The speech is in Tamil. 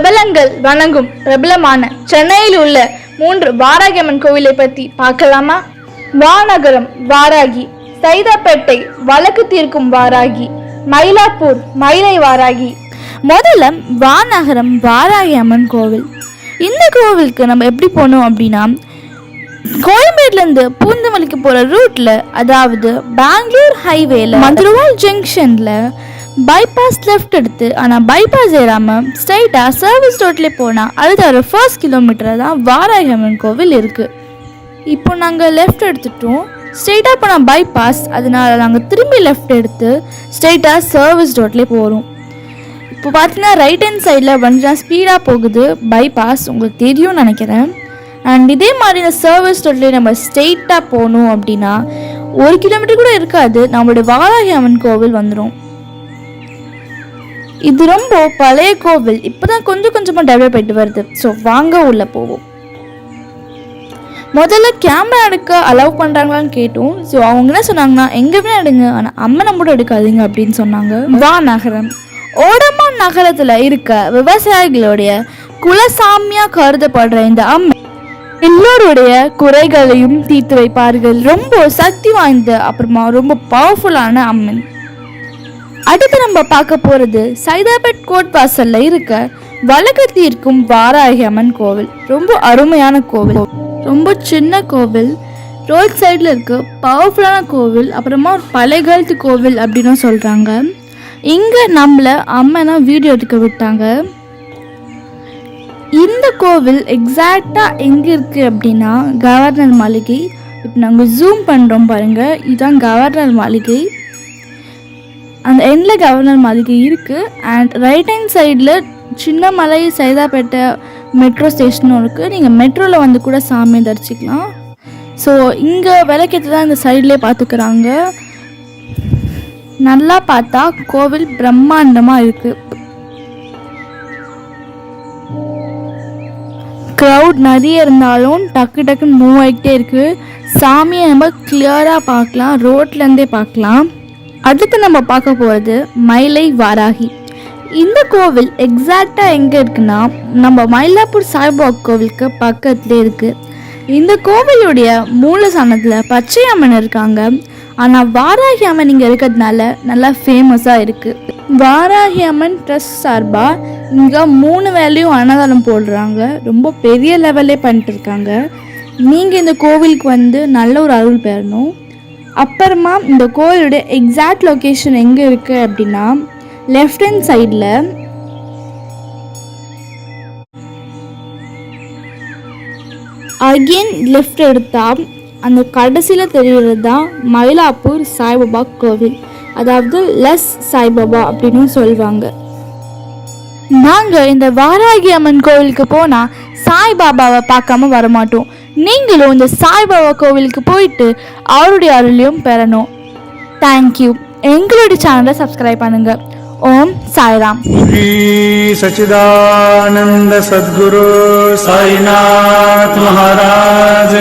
பிரபலங்கள் வணங்கும் பிரபலமான சென்னையில் உள்ள மூன்று வாராகியம்மன் கோவிலை பற்றி பார்க்கலாமா? வானகரம் வாராகி சைதாப்பேட்டை வழக்கு தீர்க்கும் வாராகி மயிலாப்பூர் மயிலை வாராகி. முதல்ல வானகரம் வாராகி அம்மன் கோவில். இந்த கோவிலுக்கு நம்ம எப்படி போனோம் அப்படின்னா கோயம்பேட்லேருந்து பூந்தமல்லிக்கு போகிற ரூட்டில் அதாவது பெங்களூர் ஹைவேல மதுரவால் ஜங்ஷனில் பைபாஸ் லெஃப்ட் எடுத்து ஆனால் பைபாஸ் ஏறாமல் ஸ்ட்ரைட்டாக சர்வீஸ் ரோட்லேயே போனால் அடுத்த ஒரு ஃபர்ஸ்ட் கிலோமீட்டரில் தான் வாராகி அம்மன் கோவில் இருக்குது இப்போ நாங்கள் லெஃப்ட் எடுத்துட்டோம். ஸ்ட்ரெயிட்டாக போனால் பைபாஸ் அதனால் நாங்கள் திரும்பி லெஃப்ட் எடுத்து ஸ்ட்ரெயிட்டாக சர்வீஸ் ரோட்லேயே போகிறோம் இப்போ பார்த்தீங்கன்னா ரைட் ஹேண்ட் சைடில் வண்டிலாம் ஸ்பீடாக போகுது. பைபாஸ் உங்களுக்கு தெரியும்னு நினைக்கிறேன். அண்ட் இதே மாதிரி இந்த சர்வீஸ் ரோட்லேயே நம்ம ஸ்ட்ரெயிட்டாக போகணும் அப்படின்னா ஒரு கிலோமீட்டர் கூட இருக்காது. நம்மளுடைய வாராகி அம்மன் கோவில் வந்துடும் இது ரொம்ப பழைய கோவில். இப்போ தான் கொஞ்சம் கொஞ்சமாக டெவலப் ஆகிட்டு வருது. ஸோ வாங்க உள்ளே போவோம். முதல்ல கேமரா எடுக்க அலோவ் பண்ணுறாங்களான்னு கேட்டோம். ஸோ அவங்க என்ன சொன்னாங்கன்னா எங்கே வேணா எடுங்க. ஆனால் அம்மனை மட்டும் எடுக்காதீங்க அப்படின்னு சொன்னாங்க. வா நகரம். ஓடமான் நகரத்தில் இருக்க விவசாயிகளுடைய குலசாமியாக கருதப்படுற இந்த அம்மை எல்லோருடைய குறைகளையும் தீர்த்து வைப்பார்கள். ரொம்ப சக்தி வாய்ந்த அப்புறமா ரொம்ப பவர்ஃபுல்லான அம்மன். அடுத்து நம்ம பார்க்க போகிறது சைதாபேட் கோட் வாசல்ல இருக்க வழக்கு தீர்க்கும் வாராகி அம்மன் கோவில். ரொம்ப அருமையான கோவில். ரொம்ப சின்ன கோவில். ரோட் சைடில் இருக்க. பவர்ஃபுல்லான கோவில். அப்புறமா ஒரு பழைய காலத்து கோவில் அப்படின்னு சொல்கிறாங்க இங்கே நம்மளை அம்மனாக வீடியோ எடுக்க விட்டாங்க. இந்த கோவில் எக்ஸாக்டாக எங்கே இருக்குது அப்படின்னா கவர்னர் மாளிகை. இப்போ நாங்கள் ஜூம் பண்ணுறோம் பாருங்கள் இதுதான் கவர்னர் மாளிகை. அந்த எண்டில் கவர்னர் மாளிகை இருக்குது அண்ட் ரைட் ஹேண்ட் சைடில் சின்னமலை சைதாப்பேட்டை மெட்ரோ ஸ்டேஷனும் இருக்குது நீங்கள் மெட்ரோவில் வந்து கூட சாமியை தரிச்சிக்கலாம் ஸோ இங்கே விளக்கேற்று தான் இந்த சைட்லேயே பார்த்துக்கிறாங்க நல்லா பார்த்தா கோவில் பிரம்மாண்டமாக இருக்குது க்ரௌட் நிறைய இருந்தாலும் டக்கு டக்குன்னு மூவ் ஆகிட்டே இருக்குது சாமியை நம்ம கிளியராக பார்க்கலாம். ரோட்லேருந்தே பார்க்கலாம். அடுத்து நம்ம பார்க்க போகிறது மயிலை வாராகி. இந்த கோவில் எக்ஸாக்டாக எங்கே இருக்குன்னா நம்ம மயிலாப்பூர் சாய்பாபா கோவிலுக்கு பக்கத்துலேயே இருக்குது இந்த கோவிலுடைய மூலஸ்தானத்தில் பச்சை அம்மன் இருக்காங்க. ஆனால் வாராகி அம்மன் இங்கே இருக்கிறதுனால நல்லா ஃபேமஸாக இருக்குது வாராகி அம்மன் ட்ரஸ்ட் சார்பாக இங்கே மூணு வேலையும் அன்னதானம் போடுறாங்க. ரொம்ப பெரிய லெவல்லே பண்ணிட்டு இருக்காங்க. நீங்கள் இந்த கோவிலுக்கு வந்து நல்ல ஒரு அருள் பெறணும். அப்புறமா இந்த கோயிலுடைய எக்ஸாக்ட் லொக்கேஷன் எங்கே இருக்குது அப்படின்னா லெஃப்ட் ஹேண்ட் சைடில் அகெயின் லெஃப்ட் எடுத்தால் அந்த கடைசியில் தெரிகிறது தான் மயிலாப்பூர் சாய்பாபா கோவில். அதாவது லெஸ் சாய்பாபா அப்படின்னு சொல்லுவாங்க நாங்கள் இந்த வாராகி அம்மன் கோவிலுக்கு போனால் சாய்பாபாவை பார்க்காம வரமாட்டோம். நீங்களும் இந்த சாய்பாபா கோவிலுக்கு போயிட்டு அவருடைய அருளையும் பெறணும். தேங்க்யூ எங்களுடைய சேனலை சப்ஸ்கிரைப் பண்ணுங்க. ஓம் சாய்ராம். ஸ்ரீ சச்சிதானந்த சத்குரு சாய்நாத் மகாராஜ்